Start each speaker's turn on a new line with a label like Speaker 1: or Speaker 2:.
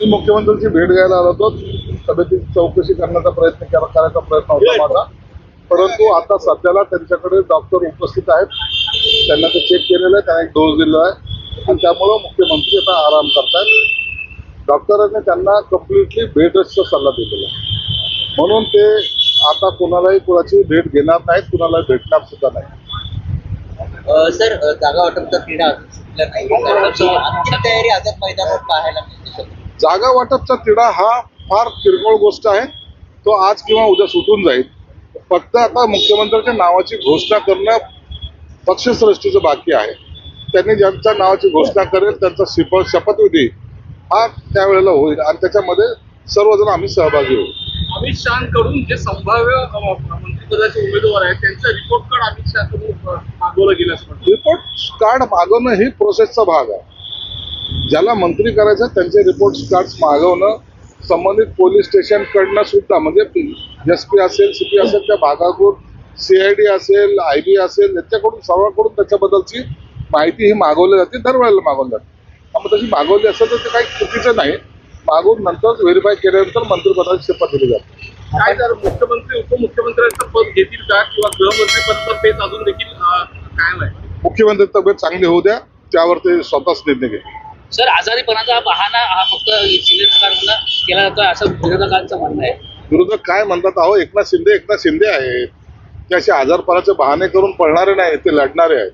Speaker 1: मी मुख्यमंत्र्यांची भेट घ्यायला आलो होतो. तब्येतीची चौकशी करण्याचा प्रयत्न केला करायचा प्रयत्न होता माझा. परंतु आता सध्याला त्यांच्याकडे डॉक्टर उपस्थित आहेत. त्यांना ते चेक केलेलं आहे. त्यांना एक डोस दिलेला आहे. आणि त्यामुळं मुख्यमंत्री आता आराम करतायत. डॉक्टरांनी त्यांना कम्प्लिटली बेड रेस्टचा सल्ला दिलेला आहे. म्हणून ते आता कुणालाही कुणाची भेट घेणार नाहीत. कुणाला भेटणार सुद्धा नाही
Speaker 2: सर जागा वाटपचा क्रीडा अजून सुटला नाही. तयारी आझाद मैदानावर पाहायला मिळते.
Speaker 1: जागा वाटपचा तिढा हा फार किरकोळ गोष्ट आहे. तो आज किंवा उद्या सुटून जाईल. फक्त आता मुख्यमंत्र्यांच्या नावाची घोषणा करणं पक्षश्रेष्ठीचं बाकी आहे. त्यांनी ज्यांच्या नावाची घोषणा करेल त्यांचा शिप शपथविधी हा त्यावेळेला होईल. आणि त्याच्यामध्ये सर्वजण आम्ही सहभागी होऊ.
Speaker 3: अमित शहाकडून जे संभाव्य मंत्रिपदाचे उमेदवार आहेत त्यांचं रिपोर्ट कार्ड अमित शहाकडून मागवलं गेलं
Speaker 1: रिपोर्ट कार्ड मागवणं ही प्रोसेसचा भाग आहे. ज्याला मंत्री करायचं त्यांचे रिपोर्ट कार्ड मागवणं संबंधित पोलीस स्टेशनकडनं सुद्धा म्हणजे एस पी असेल सी पी असेल त्या भागाकडून सीआयडी असेल आय बी असेल याच्याकडून सर्वांकडून त्याच्याबद्दलची माहिती ही मागवली जाते दरवेळेला मागवली जाते. मग तशी मागवली असेल तर ते काही चुकीचं नाही. मागून नंतर व्हेरीफाय केल्यानंतर मंत्रिपदाची शपथ दिली जाते.
Speaker 3: काय जर मुख्यमंत्री उपमुख्यमंत्र्यांचं पद घेतील का? किंवा गृहमंत्री पद तेच अजून देखील कायम आहे?
Speaker 1: मुख्यमंत्री तब्येत चांगली होऊ द्या त्यावर ते स्वतःच निर्णय घेतील.
Speaker 4: सर आजारीपणाचा बहाना हा फक्त शिंदे सरकारनं केला जातो असं विरोधकांचं म्हणणं आहे.
Speaker 1: विरोधक काय म्हणतात? अहो एकनाथ शिंदे एकनाथ शिंदे आहेत. ते असे आजारपणाचे बहाणे करून पळणारे नाही ते लढणारे आहेत.